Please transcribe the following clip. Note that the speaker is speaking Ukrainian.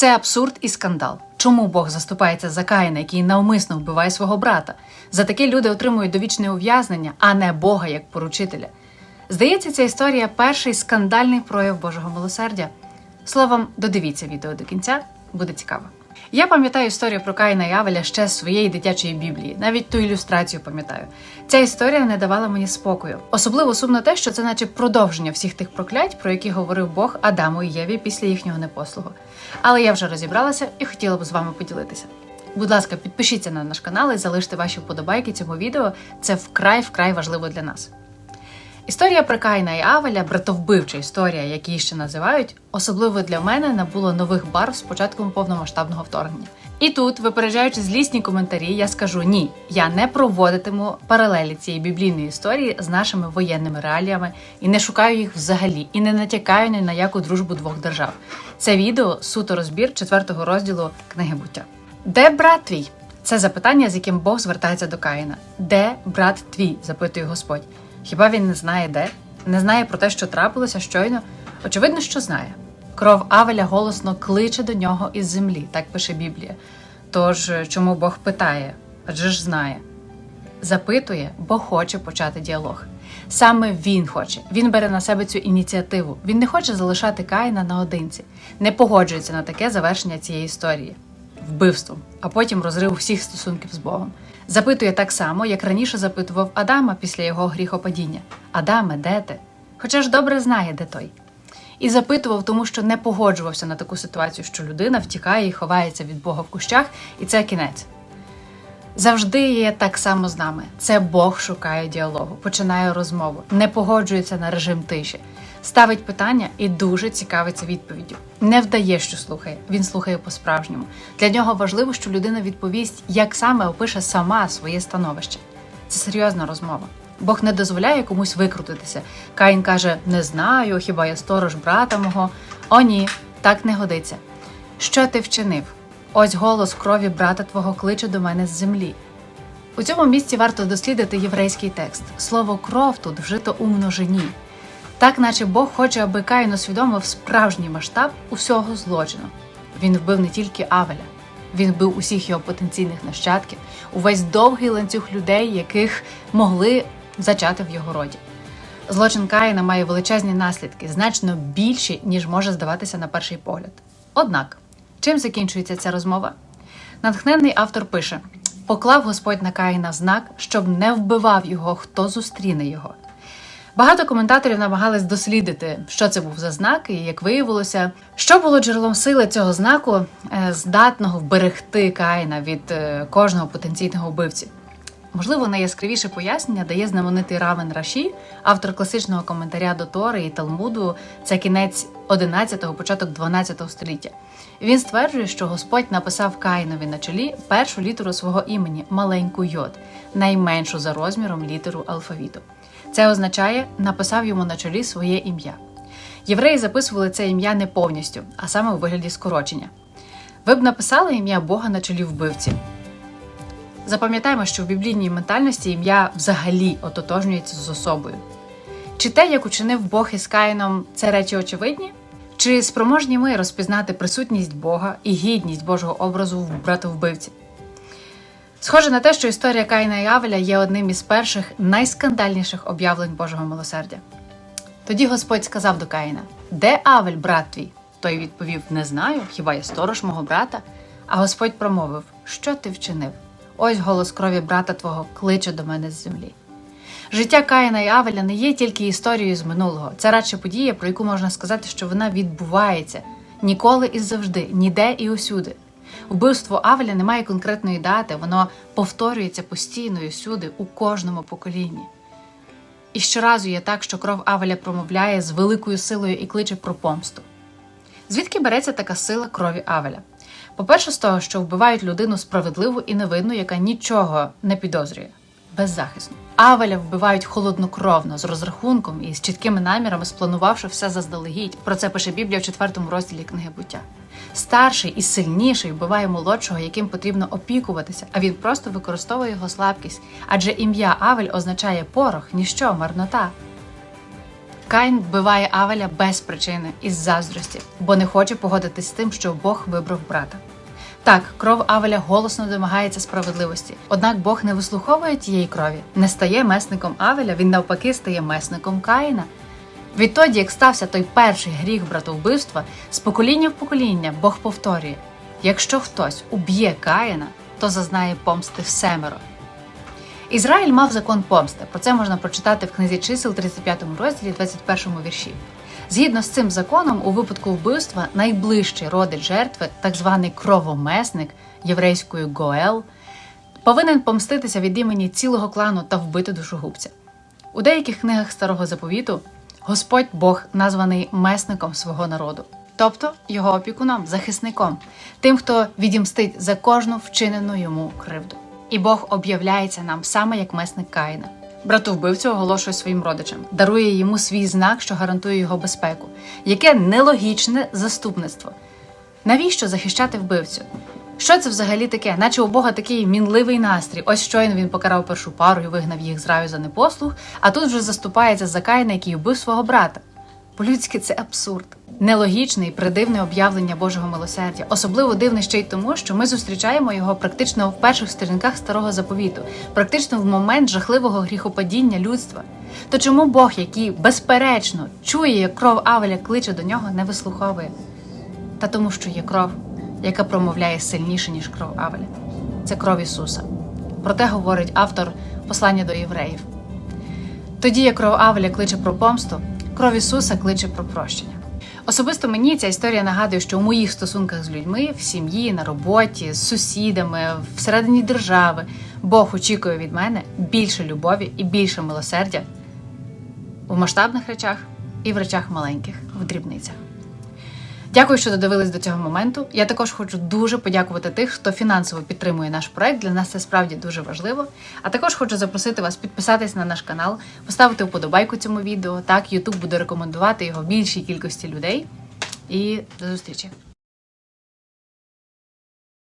Це абсурд і скандал. Чому Бог заступається за Каїна, який навмисно вбиває свого брата? За таке люди отримують довічне ув'язнення, а не Бога як поручителя. Здається, ця історія перший скандальний прояв Божого милосердя. Словом, додивіться відео до кінця, буде цікаво. Я пам'ятаю історію про Каїна і Авеля ще з своєї дитячої біблії, навіть ту ілюстрацію пам'ятаю. Ця історія не давала мені спокою. Особливо сумно те, що це наче продовження всіх тих проклять, про які говорив Бог Адаму і Єві після їхнього непослугу. Але я вже розібралася і хотіла б з вами поділитися. Будь ласка, підпишіться на наш канал і залиште ваші вподобайки цьому відео. Це вкрай вкрай важливо для нас. Історія про Каїна і Авеля, братовбивча історія, як її ще називають, особливо для мене набуло нових барв з початком повномасштабного вторгнення. І тут, випереджаючи злісні коментарі, я скажу ні, я не проводитиму паралелі цієї біблійної історії з нашими воєнними реаліями і не шукаю їх взагалі, і не натякаю ні на яку дружбу двох держав. Це відео суто розбір четвертого розділу книги буття. Де брат твій? Це запитання, з яким Бог звертається до Каїна. Де брат твій? запитує Господь. Хіба він не знає де? Не знає про те, що трапилося щойно? Очевидно, що знає. Кров Авеля голосно кличе до нього із землі, так пише Біблія. Тож чому Бог питає? Адже ж знає. Запитує, бо хоче почати діалог. Саме він хоче. Він бере на себе цю ініціативу. Він не хоче залишати Каїна наодинці, не погоджується на таке завершення цієї історії вбивством, а потім розрив всіх стосунків з Богом. Запитує так само, як раніше запитував Адама після його гріхопадіння: Адаме, де ти? Хоча ж добре знає, де той. І запитував, тому що не погоджувався на таку ситуацію, що людина втікає і ховається від Бога в кущах, і це кінець. Завжди є так само з нами. Це Бог шукає діалогу, починає розмову, не погоджується на режим тиші, ставить питання і дуже цікавиться відповіддю. Не вдає, що слухає. Він слухає по-справжньому. Для нього важливо, що людина відповість, як саме опише сама своє становище. Це серйозна розмова. Бог не дозволяє комусь викрутитися. Каїн каже: Не знаю, хіба я сторож брата мого. О, ні, так не годиться. Що ти вчинив? Ось голос крові брата твого кличе до мене з землі. У цьому місці варто дослідити єврейський текст. Слово кров тут вжито у множині. Так, наче Бог хоче, аби Каїн усвідомив справжній масштаб усього злочину. Він вбив не тільки Авеля, він вбив усіх його потенційних нащадків, увесь довгий ланцюг людей, яких могли зачати в його роді. Злочин Каїна має величезні наслідки, значно більші, ніж може здаватися на перший погляд. Однак, чим закінчується ця розмова? Натхненний автор пише: поклав Господь на Каїна знак, щоб не вбивав його, хто зустріне його. Багато коментаторів намагались дослідити, що це був за знак, і як виявилося, що було джерелом сили цього знаку, е, здатного вберегти Каїна від е, кожного потенційного вбивці. Можливо, найяскравіше пояснення дає знаменитий Равен Раші, автор класичного коментаря до Тори і Талмуду. Це кінець 11-го, початок 12 століття. Він стверджує, що Господь написав Каїнові на чолі першу літеру свого імені маленьку йод, найменшу за розміром літеру алфавіту. Це означає, написав йому на чолі своє ім'я. Євреї записували це ім'я не повністю, а саме у вигляді скорочення. Ви б написали ім'я Бога на чолі вбивці. Запам'ятаємо, що в біблійній ментальності ім'я взагалі ототожнюється з особою. Чи те, як учинив Бог із Каїном, це речі очевидні? Чи спроможні ми розпізнати присутність Бога і гідність Божого образу в братовбивці? Схоже на те, що історія Каїна і Авеля є одним із перших найскандальніших об'явлень Божого милосердя. Тоді Господь сказав до Каїна: Де Авель, брат твій? Той відповів: Не знаю, хіба я сторож мого брата? А Господь промовив: Що ти вчинив? Ось голос крові брата твого кличе до мене з землі. Життя Каїна і Авеля не є тільки історією з минулого. Це радше подія, про яку можна сказати, що вона відбувається ніколи і завжди, ніде і усюди. Вбивство Авеля не має конкретної дати, воно повторюється постійно і всюди, у кожному поколінні. І щоразу є так, що кров Авеля промовляє з великою силою і кличе про помсту. Звідки береться така сила крові Авеля? По-перше, з того, що вбивають людину справедливу і невинну, яка нічого не підозрює, беззахисно. Авеля вбивають холоднокровно, з розрахунком і з чіткими намірами, спланувавши все заздалегідь. Про це пише Біблія в четвертому розділі книги буття. Старший і сильніший вбиває молодшого, яким потрібно опікуватися, а він просто використовує його слабкість, адже ім'я Авель означає порох, ніщо, марнота. Каїн вбиває Авеля без причини із заздрості, бо не хоче погодитись з тим, що Бог вибрав брата. Так, кров Авеля голосно домагається справедливості. Однак Бог не вислуховує тієї крові, не стає месником Авеля, він навпаки стає месником Каїна. Відтоді, як стався той перший гріх братовбивства, з покоління в покоління Бог повторює: якщо хтось уб'є Каїна, то зазнає помсти всемеро. Ізраїль мав закон помсти. Про це можна прочитати в книзі чисел 35 розділі, 21 вірші. Згідно з цим законом, у випадку вбивства найближчий родич жертви, так званий кровомесник єврейською Гоел, повинен помститися від імені цілого клану та вбити душогубця. У деяких книгах старого заповіту Господь Бог названий месником свого народу, тобто його опікуном, захисником, тим, хто відімстить за кожну вчинену йому кривду. І Бог об'являється нам саме як месник Каїна. Братовбивцю оголошує своїм родичам, дарує йому свій знак, що гарантує його безпеку. Яке нелогічне заступництво. Навіщо захищати вбивцю? Що це взагалі таке? Наче у Бога такий мінливий настрій. Ось щойно він покарав першу пару і вигнав їх з раю за непослух, а тут вже заступається за Каїна, який вбив свого брата. По-людськи це абсурд. Нелогічне і придивне об'явлення Божого милосердя. Особливо дивне ще й тому, що ми зустрічаємо його практично в перших сторінках старого заповіту, практично в момент жахливого гріхопадіння людства. То чому Бог, який безперечно чує, як кров Авеля кличе до нього, не вислуховує? Та тому, що є кров, яка промовляє сильніше, ніж кров Авеля. Це кров Ісуса. Про те говорить автор послання до євреїв. Тоді як кров Авеля кличе про помсту, кров Ісуса кличе про прощення. Особисто мені ця історія нагадує, що у моїх стосунках з людьми, в сім'ї, на роботі, з сусідами, всередині держави, Бог очікує від мене більше любові і більше милосердя в масштабних речах і в речах маленьких, в дрібницях. Дякую, що додивились до цього моменту. Я також хочу дуже подякувати тих, хто фінансово підтримує наш проект. Для нас це справді дуже важливо. А також хочу запросити вас підписатись на наш канал, поставити вподобайку цьому відео. Так, YouTube буде рекомендувати його більшій кількості людей. І до зустрічі!